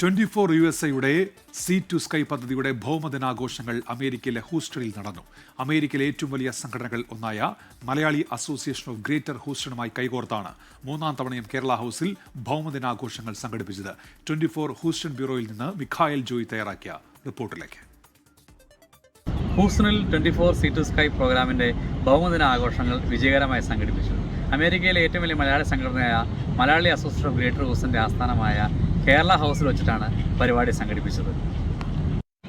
Twenty four U S എയുടെ sea to sky പദ്ധതിയുടെ ഭൗമദിനാഘോഷങ്ങൾ അമേരിക്കയിലെ ഹൂസ്റ്റണിൽ നടന്നു. അമേരിക്കയിലെ ഏറ്റവും വലിയ സംഘടനകൾ ഒന്നായ മലയാളി അസോസിയേഷൻ ഓഫ് ഗ്രേറ്റർ ഹൂസ്റ്റണുമായി കൈകോർത്താണ് മൂന്നാം തവണയും കേരള ഹൗസിൽ ഭൗമദിനാഘോഷങ്ങൾ സംഘടിപ്പിച്ചത്. ട്വന്റി ഫോർ ഹൂസ്റ്റൺ ബ്യൂറോയിൽ നിന്ന് മിഖായൽ ജോയി തയ്യാറാക്കിയ റിപ്പോർട്ടിലേക്ക്. ഹൂസ്റ്റണിൽ twenty four sea to sky പ്രോഗ്രാമിന്റെ ഭൗമദിന ആഘോഷങ്ങൾ വിജയകരമായി സംഘടിപ്പിച്ചു. അമേരിക്കയിലെ ഏറ്റവും വലിയ മലയാളി സംഘടനയായ മലയാളി അസോസിയേഷൻ ഓഫ് ഗ്രേറ്റർ ഹൂസിന്റെ ആസ്ഥാനമായ കേരള ഹൗസിൽ വെച്ചിട്ടാണ് പരിപാടി സംഘടിപ്പിച്ചത്.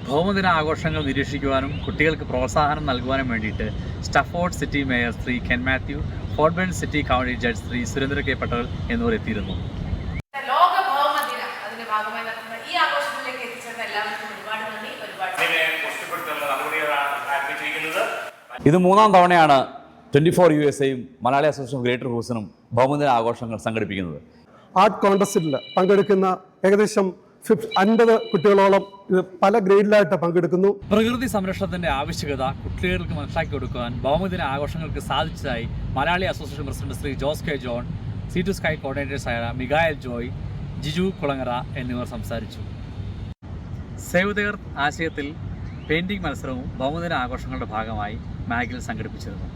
ഭൗമദിന ആഘോഷങ്ങൾ നിരീക്ഷിക്കുവാനും കുട്ടികൾക്ക് പ്രോത്സാഹനം നൽകുവാനും വേണ്ടിയിട്ട് Stafford city mayor Shri Ken Mathew Fort Bend city county judge Shri Surendra K Patel എന്നിവർ എത്തിയിരുന്നു. ഇത് മൂന്നാം തവണയാണ് ട്വന്റി ഫോർ യു എസ് എയും മലയാളി അസോസിയേഷൻ ഓഫ് ഗ്രേറ്റർ ഹൂസിനും ഭൗമദിന ആഘോഷങ്ങൾ സംഘടിപ്പിക്കുന്നത്. ആർട്ട് കോൺടസ്റ്റിൽ പങ്കെടുക്കുന്ന ഏകദേശം അൻപത് കുട്ടികളോളം ഇത് പല ഗ്രേഡിലായിട്ട് പങ്കെടുക്കുന്നു. പ്രകൃതി സംരക്ഷണത്തിന്റെ ആവശ്യകത കുട്ടികൾക്ക് മനസ്സിലാക്കി കൊടുക്കുവാൻ ഭൗമദിന ആഘോഷങ്ങൾക്ക് സാധിച്ചതായി Malayali association president Shri Jose K John sea to sky കോർഡിനേറ്റേഴ്സായ Miguel Joy Jiju Kulangara എന്നിവർ സംസാരിച്ചു. സേവ് ദർ ആശയത്തിൽ പെയിന്റിംഗ് മത്സരവും ഭൗമദിന ആഘോഷങ്ങളുടെ ഭാഗമായി മാഗിൽ സംഘടിപ്പിച്ചിരുന്നു.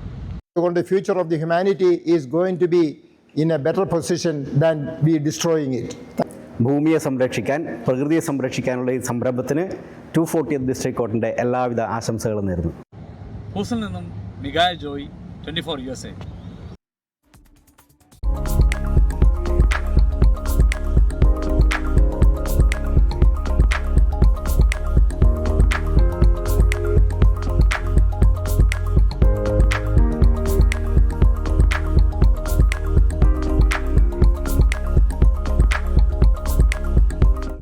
അതുകൊണ്ട് future of the humanity is going to be in a better position than be destroying it ഭൂമിയെ സംരക്ഷിക്കാൻ പ്രകൃതിയെ സംരക്ഷിക്കാനുള്ള ഈ സംരംഭത്തിന് ടു ഫോർട്ടി ഡിസ്ട്രിക്ട് കോർട്ടിന്റെ എല്ലാവിധ ആശംസകളും നേരുന്നു. ഹൂസിൽ നിന്നും Mikhaya Joy twenty four U S A